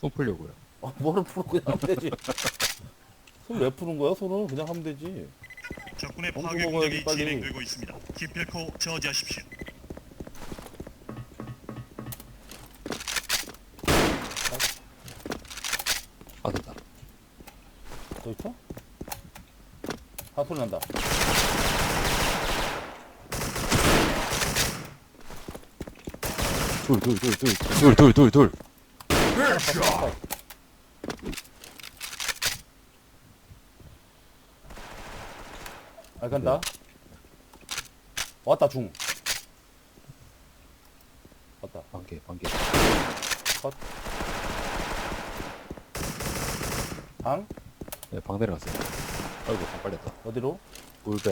손 풀려고요. 아, 뭐를 풀어 그냥 하면 되지. 손 왜 푸는 거야? 손을 그냥 하면 되지. 적군의 파괴 공작이 진행되고 있습니다. 기필코 저지하십시오. 아 됐다. 더 있어? 한 소리 난다. 둘, 둘, 둘, 둘, 둘, 둘, 둘, 둘. 아 간다. 왔다 중. 왔다. 반개 반개. 방 네, 방 내려갔어요. 아이고 방 빨렸다. 어디로? 울배.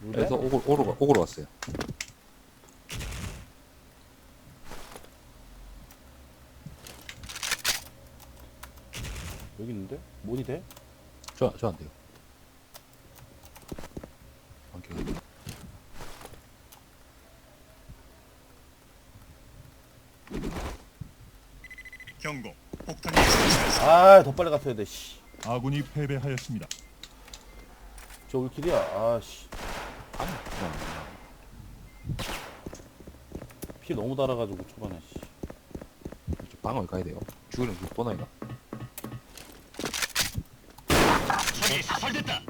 물배? 그래서 오고 오로 오고로 왔어요. 여기 있는데? 뭐니 돼? 저 저 안 돼요. 반개. 경고. 폭탄이 설치됐습니다. 아, 더 빨리 갔어야 돼. 씨. 아군이 패배하였습니다. 저 울길이야. 아, 씨. 아니 그냥 피 너무 달아가지고 초반에. 씨. 저 방을 가야 돼요. 죽으면 6번 아이가. 적이 사살됐다.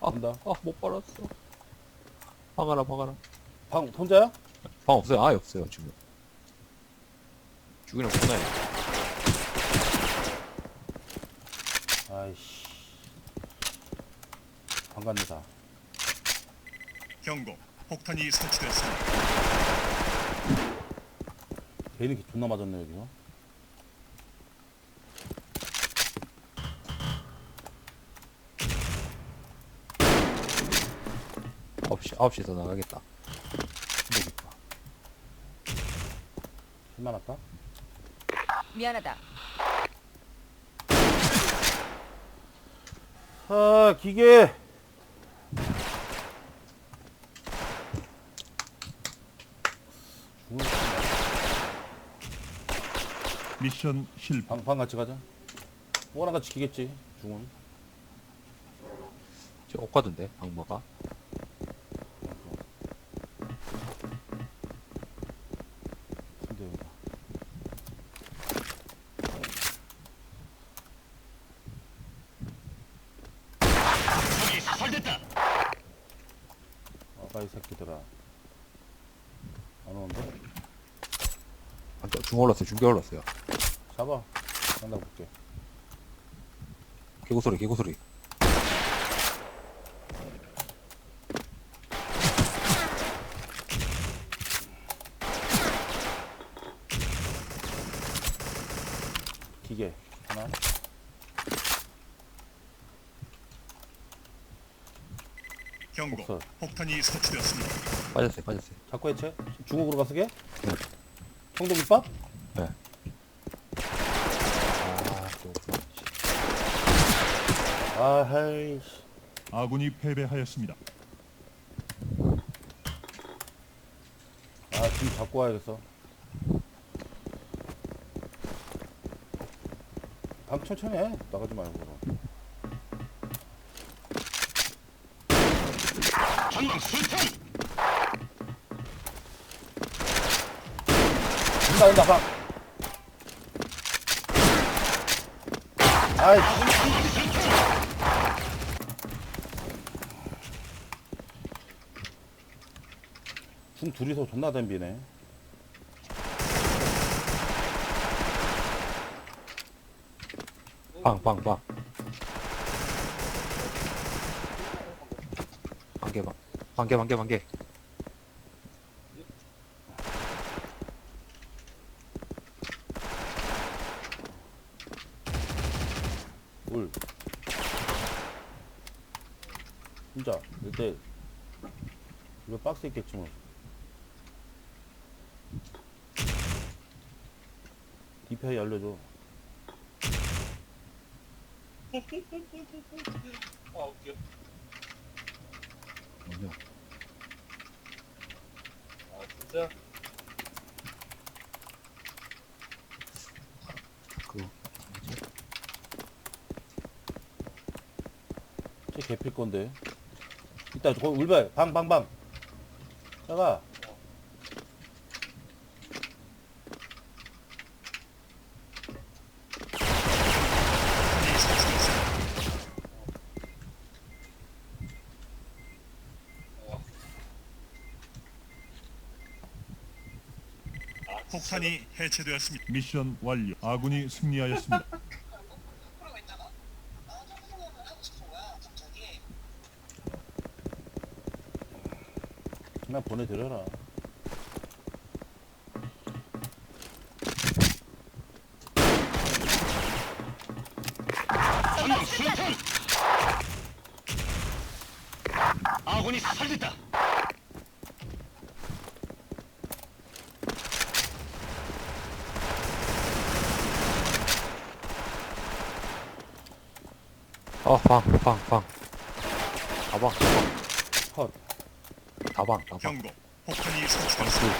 아, 간다. 아못 빨았어. 방하라 방하라. 방 혼자야? 방 없어요. 아예 없어요 지금. 죽으면 6번 아이. 아이씨. 방 갑니다. 경고. 폭탄이 설치됐습니다. 걔는 존나 맞았네, 여기서. 아홉 시 시에서 나가겠다. 할까? 미안하다. 아, 기계! 죽을 수 미션 실패. 방, 방 같이 가자. 뭐랑 같이 기겠지, 중은. 저 옷가던데 방마가. 근데 여기다. 아까 이 새끼들아. 안 오는데? 아, 저 올랐어요. 중계 올랐어요. 잡아. 간다 볼게. 개구 소리 개구 소리. 기계. 하나. 경고. 복설. 폭탄이 설치되었습니다. 빠졌어요 빠졌어요. 자꾸 해체? 중국으로 가서 게? 네. 청동김밥? 네. 아, 또. 아, 하이씨. 아군이 패배하였습니다. 아, 지금 잡고 와야겠어. 방 천천히 해. 나가지 말고. 전방 술탄. 온다, 온다, 방. 아이, 중 둘이서 존나 댐비네. 방, 방, 방. 반개, 방. 반개, 반개, 반개. 울. 이때, 이거 박스 있겠지 뭐. DPI 알려줘. 아 웃겨. 뭐냐? 아 진짜. 그 뭐지? 쟤 개필 건데. 이따 거 울발 방방방. 진짜. 폭탄이 해체되었습니다. 미션 완료. 아군이 승리하였습니다. 그러고 있다가 아 청소년을 하고 싶은 거야 갑자기 그냥 보내드려라. 아군이 살렸다. 어, 방, 방, 방. 다방, 다방, 컷. 다방, 다방. 경고. 폭탄이 방수. 설치되었습니다.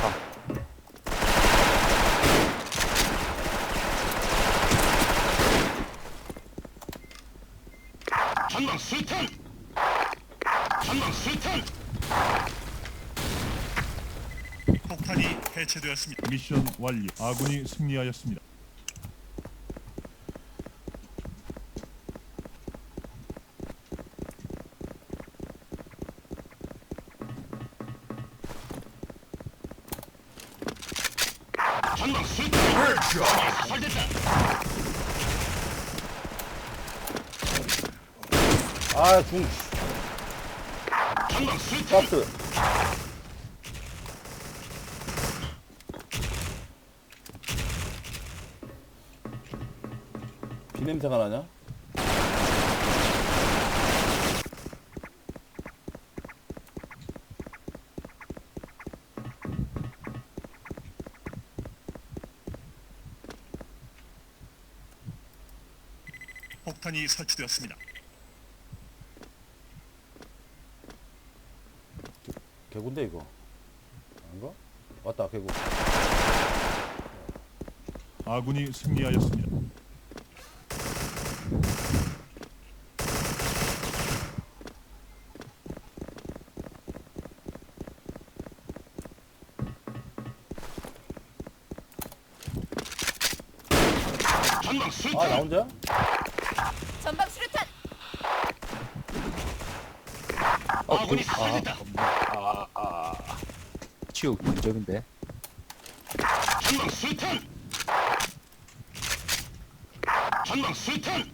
방. 전방 수탄. 전방 수탄. 폭탄이 해체되었습니다. 미션 완료. 아군이 승리하였습니다. 아 중. 전방 수탄. 박스. 비 냄새가 나냐? 폭탄이 설치되었습니다. 개구인데 이거. 아닌가? 왔다 개구. 아군이 승리하였습니다. 전방 수탄. 아나 혼자? 전방 수류탄. 아군이 아, 살렸다. 아, 아, 아. 치우 근접인데. 전방 수탄. 전방 수탄.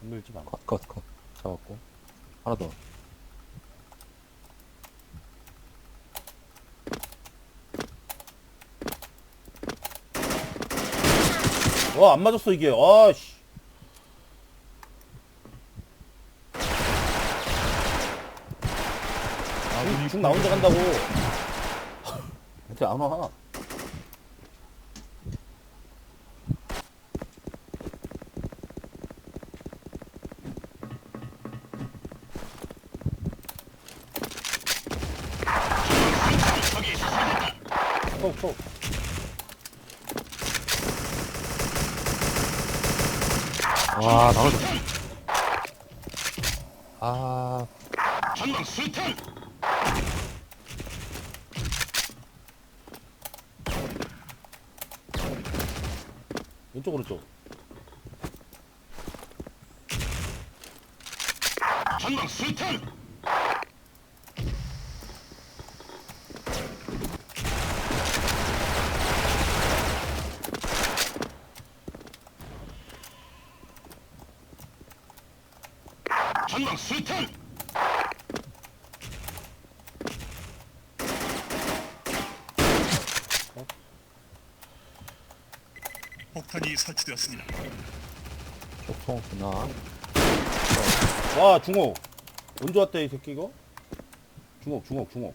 건들지 마. 컷, 컷, 컷. 잡았고. 하나 더. 와 안 맞았어 이게. 아 씨. 아군이 중나 혼자 간다고. 근데 안 와. 와, 나가자. 아, 전방 수탄. 왼쪽 오른쪽. 전방 수탄. 전방 수탄. 폭탄이 설치되었습니다. 쪽통 쓰나? 와 중옥 언제 왔대 이 새끼 이거 중옥 중옥 중옥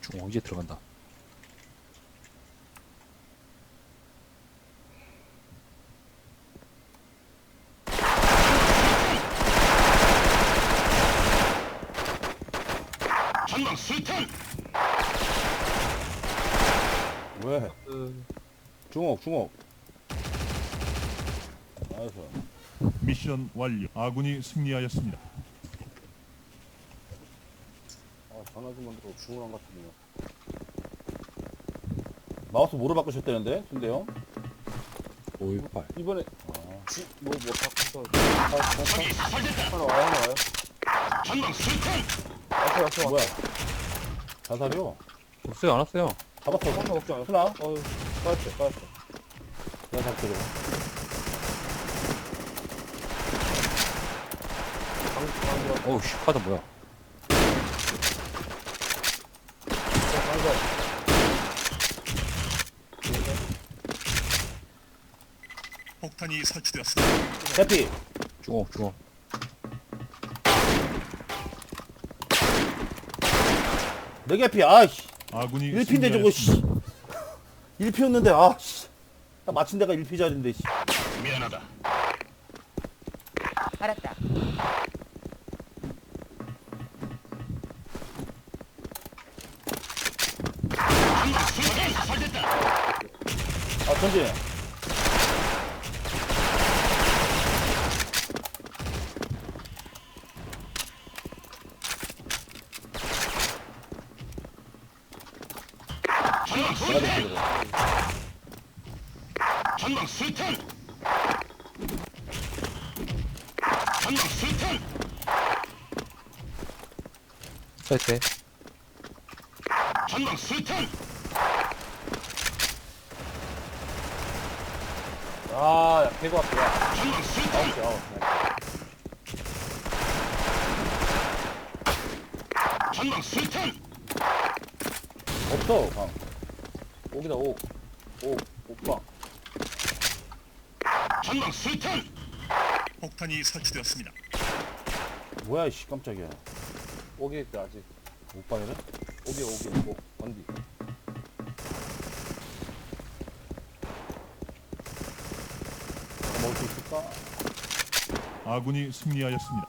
중앙 이제 들어간다. 전방 수탄 왜 중옥 중옥 나이스 미션 완료. 아군이 승리하였습니다. 아 전화 좀 만들어 중옥 안 같으네요 마우스 뭐로 바꾸셨다는데 순대 형 518. 이번에 지, 뭐, 뭐, 바꿔서. 적이 사살됐다 하나 와요, 하나 와요. 전방 수탄 앞에, 앞에. 뭐야 자살이요 없어요, 안 왔어요. 잡았어 하나 먹지 않았어? 순아 어휴, 빠졌어, 빠졌어. 내가 잡게 돼 방, 방, 어우, 씨, 카드 뭐야. 방, 방. 폭탄이 설치되었습니다. 해피 중앙, 중앙. 내 개피 아이씨. 아군이 1피인데 저거 승리하였습니다. 씨. 1피였는데 아씨. 딱 맞힌 데가 1피 자리인데 씨. 미안하다. 알았다. 아, 전진. 전방 내가 수탄 됐지, 전방 수탄 전방 수탄 사이트. 전방 수탄 아, 야, 개구 앞에, 야. 전방 수탄 아웃이야, 아웃. 수탄 없어, 방. 옥이다, 옥. 옥, 옥방. 전방 수탄 폭탄이 설치되었습니다. 뭐야, 씨, 깜짝이야. 옥에 있대, 아직. 옥방이네? 옥에, 옥에, 옥. 언디. 먹을 수 있을까? 아군이 승리하였습니다.